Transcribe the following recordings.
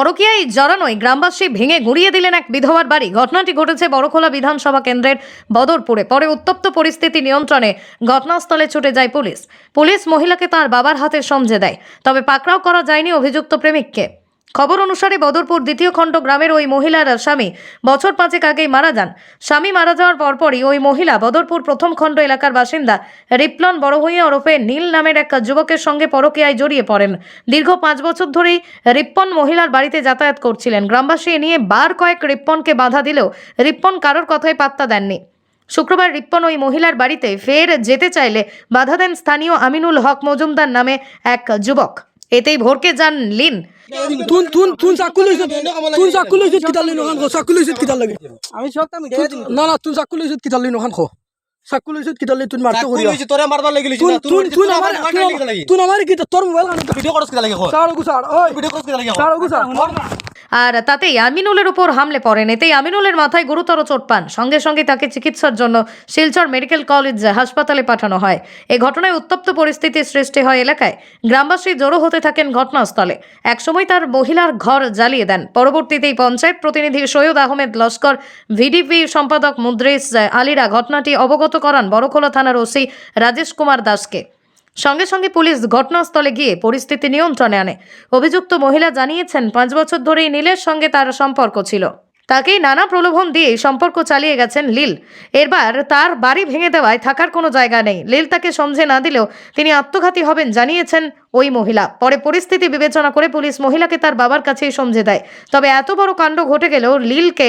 পরকীয়ায় জড়ানোয় গ্রামবাসী ভেঙে গুঁড়িয়ে দিলেন এক বিধবার বাড়ি। ঘটনাটি ঘটেছে বড়খোলা বিধানসভা কেন্দ্রের বদরপুরে। পরে উত্তপ্ত পরিস্থিতি নিয়ন্ত্রণে ঘটনাস্থলে ছুটে যায় পুলিশ। পুলিশ মহিলাকে তার বাবার হাতে সমঝে দেয়। তবে পাকড়াও করা যায়নি অভিযুক্ত প্রেমিককে। খবর অনুসারে বদরপুর দ্বিতীয় খণ্ড গ্রামের ওই মহিলার স্বামী বছর পাঁচেক আগেই মারা যান। স্বামী মারা যাওয়ার পরপরই ওই মহিলা বদরপুর প্রথম খণ্ড এলাকার বাসিন্দা রিপলন বড়ভূঁইয়া ওরফে নীল নামের এক যুবকের সঙ্গে পরকীয়ায় জড়িয়ে পড়েন। দীর্ঘ পাঁচ বছর ধরেই রিপ্পন মহিলার বাড়িতে যাতায়াত করছিলেন। গ্রামবাসী নিয়ে বার কয়েক রিপ্পনকে বাধা দিলেও রিপ্পন কারোর কথায় পাত্তা দেননি। শুক্রবার রিপ্পন ওই মহিলার বাড়িতে ফের যেতে চাইলে বাধা দেন স্থানীয় আমিনুল হক মজুমদার নামে এক যুবক। এতেই ভরকে যান লিন। তুন তুন তুন চাকু তুন চাকু লৈছত কিতাল লৈ নখান খ চাকু লৈছত কিতাল লাগে। আমি সবটা মিটাই না না তুন চাকু লৈছত কিতাল লৈ নখান খ। চাকু লৈছত কিতাল লৈ তুন মারতে করি কইছি তোরে মারবার লাগি লিছি তুন তুন আমার তুন আমার তোর মোবাইল কানে ভিডিও করছ কিটা লাগি কো সাড় গুসাড় ওই ভিডিও করছ কিটা লাগি কো সাড় গুসাড় আর তাতেই আমিনুলের উপর হামলে পড়েন। এতেই আমিনুলের মাথায় গুরুতর চোট পান। সঙ্গে সঙ্গে তাকে চিকিৎসার জন্য শিলচর মেডিকেল কলেজ হাসপাতালে পাঠানো হয়। এ ঘটনায় উত্তপ্ত পরিস্থিতির সৃষ্টি হয় এলাকায়। গ্রামবাসী জড়ো হতে থাকেন ঘটনাস্থলে। একসময় তার মহিলার ঘর জ্বালিয়ে দেন। পরবর্তীতেই পঞ্চায়েত প্রতিনিধি সৈয়দ আহমেদ লস্কর, ভিডিপি সম্পাদক মুদ্রিস আলীরা ঘটনাটি অবগত করান বড়খোলা থানার ওসি রাজেশ কুমার দাসকে। সঙ্গে সঙ্গে পুলিশ ঘটনাস্থলে গিয়ে পরিস্থিতি নিয়ন্ত্রণে আনে। অভিযুক্ত মহিলা জানিয়েছেন, পাঁচ বছর ধরেই নীলের সঙ্গে তার সম্পর্ক ছিল। তাকেই নানা প্রলোভন দিয়ে সম্পর্ক চালিয়ে গেছেন লীল এরবার তার বাড়ি ভেঙে দেওয়ায় থাকার কোনো জায়গা নেই। লীল তাকে সমঝে না দিলেও তিনি আত্মঘাতী হবেন জানিয়েছেন ওই মহিলা। পরে পরিস্থিতি বিবেচনা করে পুলিশ মহিলাকে তার বাবার কাছেই সমঝে দেয়। তবে এত বড় কাণ্ড ঘটে গেলেও লীলকে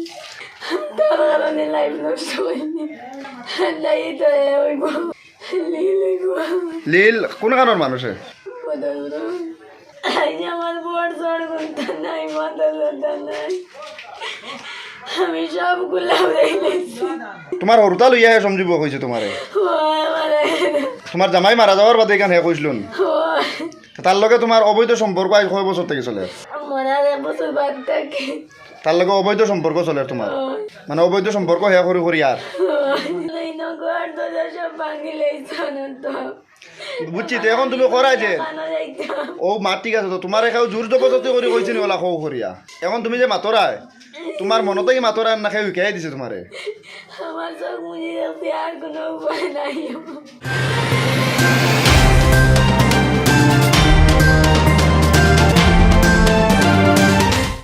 তার কারণে লাইফ নষ্ট লীল কোন গানের মানুষে আমার বড় নাই মাথা ব্যথা নাই। আমি উড়াইলেছি তোমার হরুতা লইয়া হে সমঝিব কইছে তোমারে। তোমার জামাই মারা যাওয়ার বাদে এখান হে কইছিলুন তার লগে তোমার অবৈধ সম্পর্ক আজ কয় বছর থেকে চলে। তার লগে অবৈধ সম্পর্ক চলে তোমার মানে অবৈধ সম্পর্ক হে করি করি আর বুঝছি তো এখন তুমি করাই যে। ও মা ঠিক আছে তো। তোমার এখানে জোর জবরদস্তি করে কইছে ওলা খৌ করিয়া এখন তুমি যে মাতরায় তোমার মনতে কি মাতরায় না খাই উইকাই দিছে তোমারে আমার চোখ মুজি আর কোনো উপায় নাই।